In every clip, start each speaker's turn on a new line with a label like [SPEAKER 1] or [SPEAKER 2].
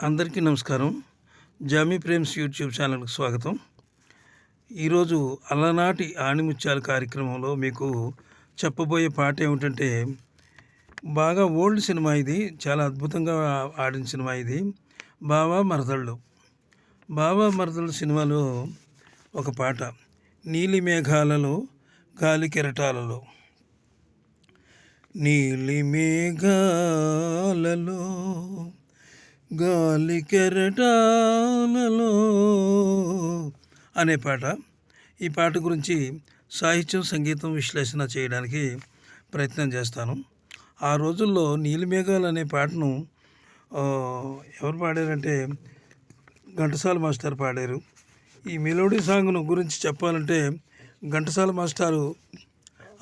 [SPEAKER 1] అందరికీ నమస్కారం. Jamie Prem's YouTube ఛానల్కి స్వాగతం. ఈరోజు అలనాటి ఆణిముత్యాల కార్యక్రమంలో మీకు చెప్పబోయే పాట ఏమిటంటే బాగా ఓల్డ్ సినిమా ఇది చాలా అద్భుతంగా ఆడిన సినిమా ఇది బావా మరదళ్ళు. బావా మరదళ్ళు సినిమాలో ఒక పాట నీలి మేఘాలలో గాలి కెరటాలలో. నీలి మేఘాలలో గాలి కెరటాలలో అనే పాట. ఈ పాట గురించి సాహిత్యం సంగీతం విశ్లేషణ చేయడానికి ప్రయత్నం చేస్తాను. ఆ రోజుల్లో నీలిమేఘాలు అనే పాటను ఎవరు పాడారంటే ఘంటసాల మాస్టర్ పాడారు. ఈ మెలోడీ సాంగ్ను గురించి చెప్పాలంటే ఘంటసాల మాస్టారు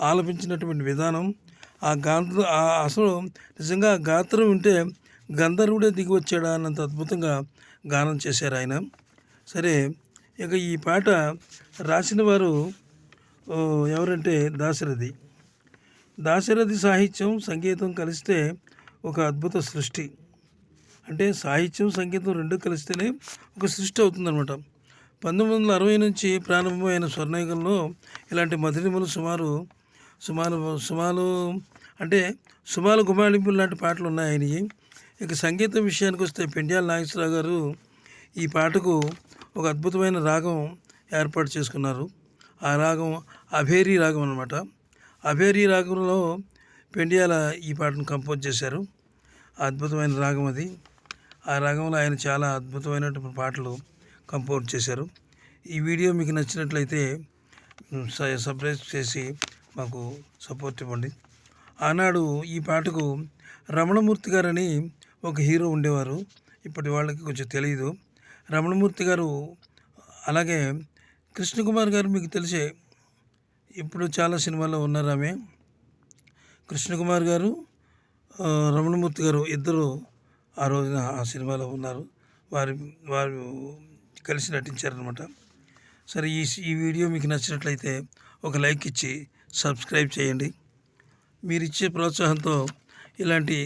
[SPEAKER 1] ఆలపించినటువంటి విధానం ఆ గాత్ర ఆ అసలు నిజంగా ఆ గాత్రం ఉంటే గంధర్వుడే దిగి వచ్చాడా అన్నంత అద్భుతంగా గానం చేశారు ఆయన. సరే ఇక ఈ పాట రాసిన వారు ఎవరంటే దాశరథి. దాశరథి సాహిత్యం సంగీతం కలిస్తే ఒక అద్భుత సృష్టి. అంటే సాహిత్యం సంగీతం రెండు కలిస్తేనే ఒక సృష్టి అవుతుందన్నమాట. పంతొమ్మిది వందల అరవై నుంచి ప్రారంభమైన స్వర్ణయుగంలో ఇలాంటి మధురిమలు సుమారు సుమారు సుమారు అంటే సుమారు గుమాళింపులు లాంటి పాటలు ఉన్నాయి ఆయనవి. ఇక సంగీతం విషయానికి వస్తే పెండ్యాల నాగేశ్వరరావు గారు ఈ పాటకు ఒక అద్భుతమైన రాగం ఏర్పాటు చేసుకున్నారు. ఆ రాగం అభేరీ రాగం అనమాట అభేరీ రాగంలో పెండియాల ఈ పాటను కంపోజ్ చేశారు. అద్భుతమైన రాగం అది. ఆ రాగంలో ఆయన చాలా అద్భుతమైనటువంటి పాటలు కంపోజ్ చేశారు. ఈ వీడియో మీకు నచ్చినట్లయితే స- సబ్స్క్రైబ్ చేసి మాకు సపోర్ట్ ఇవ్వండి. ఆనాడు ఈ పాటకు రమణమూర్తి గారని ఒక హీరో ఉండేవారు. ఇప్పటి వాళ్ళకి కొంచెం తెలియదు రమణమూర్తి గారు అలాగే కృష్ణకుమార్ గారు మీకు తెలిసే ఇప్పుడు చాలా సినిమాల్లో ఉన్నారు ఆమె. కృష్ణకుమార్ గారు రమణమూర్తి గారు ఇద్దరు ఆ రోజున ఆ సినిమాలో ఉన్నారు. వారి వారు కలిసి నటించారనమాట సరే ఈ ఈ వీడియో మీకు నచ్చినట్లయితే ఒక లైక్ ఇచ్చి సబ్స్క్రైబ్ చేయండి. మీరు ఇచ్చే ప్రోత్సాహంతో ఇలాంటి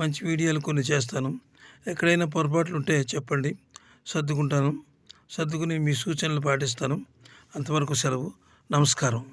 [SPEAKER 1] మంచి వీడియోలు కొన్ని చేస్తాను. ఎక్కడైనా పొరపాట్లు ఉంటే చెప్పండి. సర్దుకుంటాను. సర్దుకుని మీ సూచనలు పాటిస్తాను. అంతవరకు సెలవు. నమస్కారం.